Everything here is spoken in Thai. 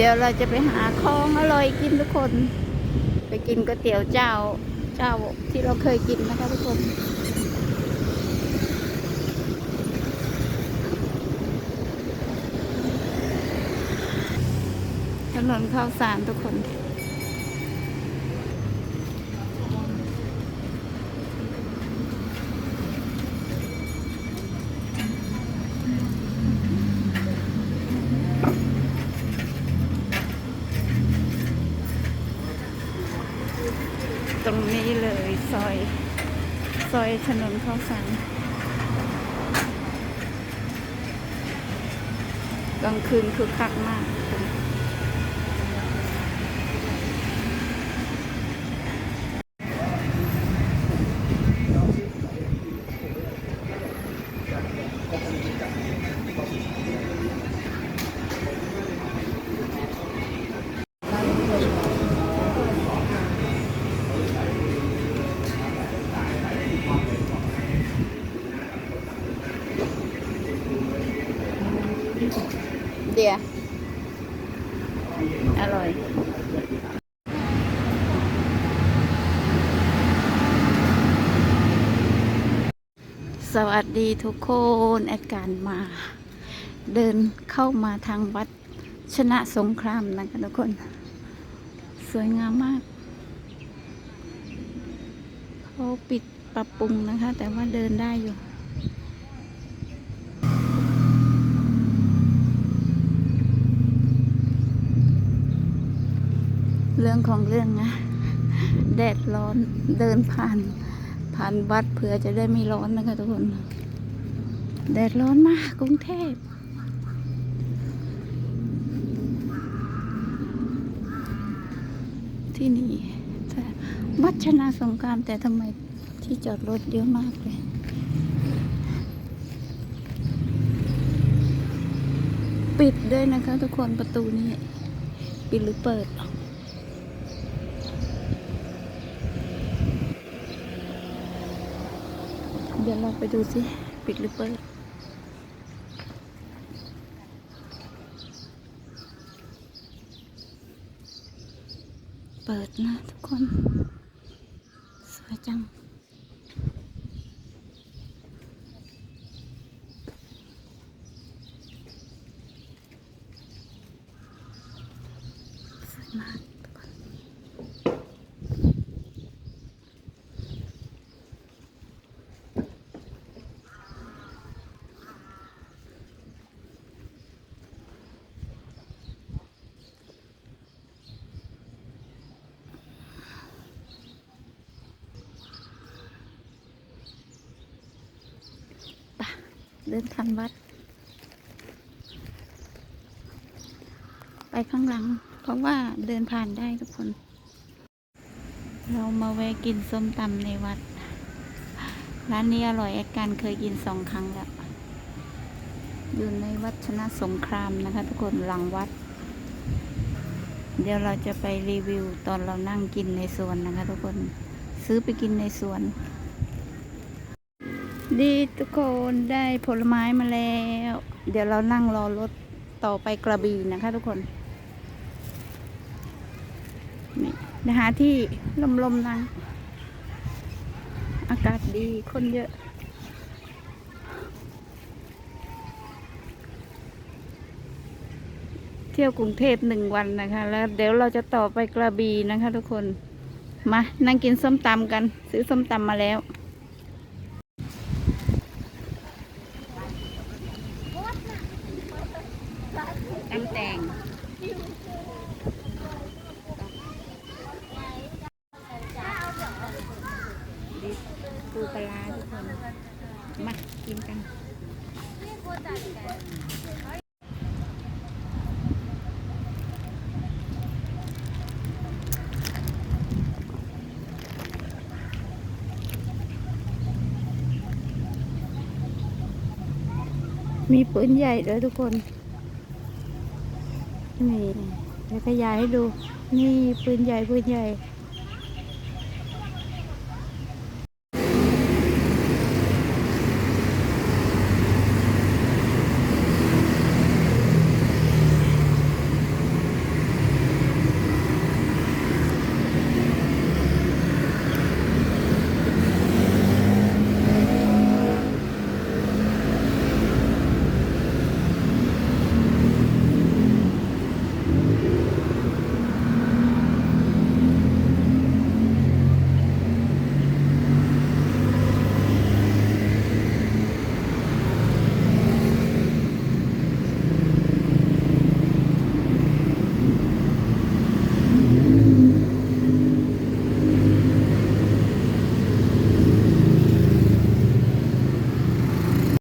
เดี๋ยวเราจะไปหาของอร่อยกินทุกคน ไปกินก๋วยเตี๋ยวเจ้าเจ้าที่เราเคยกินนะคะทุกคนถนนข้าวสารทุกคน ตรงนี้เลยซอย ซอยถนนข้าวสารกลางคืนคือคักมาก เดีย อร่อยสวัสดีทุกคนอดการมา เดินเข้ามาทางวัดชนะสงครามนะคะทุกคน สวยงามมากเขาปิดปรับปรุงนะคะ แต่ว่าเดินได้อยู่ เรื่องของเรื่องนะแดดร้อนเดินผ่าน ผ่านวัดเผื่อจะได้ไม่ร้อนนะคะทุกคน แดดร้อนมากกรุงเทพที่นี่แต่วัดชนะสงครามแต่ทำไมที่จอดรถเยอะมากเลย ปิดด้วยนะคะทุกคนประตูนี้ ปิดหรือเปิด เดี๋ยวเราไปดูสิปิดหรือเปิดเปิดนะทุกคน สวยจัง เดินทันวัด ไปข้างหลัง เพราะว่าเดินผ่านได้ทุกคน เรามาแวะกินส้มตำในวัด ร้านนี้อร่อยแอดการเคยกินสองครั้งแล้ว อยู่ในวัดชนะสงครามนะคะ ทุกคนหลังวัด เดี๋ยวเราจะไปรีวิวตอนเรานั่งกินในสวนนะคะ ทุกคน ซื้อไปกินในสวน ดีทุกคนได้ผลไม้มาแล้ว เดี๋ยวเรานั่งรอรถต่อไปกระบี่นะคะทุกคนนี่นะหาที่ลมๆนั่งอากาศดีคนเยอะเที่ยวกรุงเทพหนึ่งวันนะคะ แล้วเดี๋ยวเราจะต่อไปกระบี่นะคะทุกคน มานั่งกินส้มตำกัน ซื้อส้มตำมาแล้ว ตำแตงดิ ปูปลาทุกคน มากินกันมีปืนใหญ่ด้วยทุกคน นี่เดี๋ยวขยายให้ดู นี่ปืนใหญ่ปืนใหญ่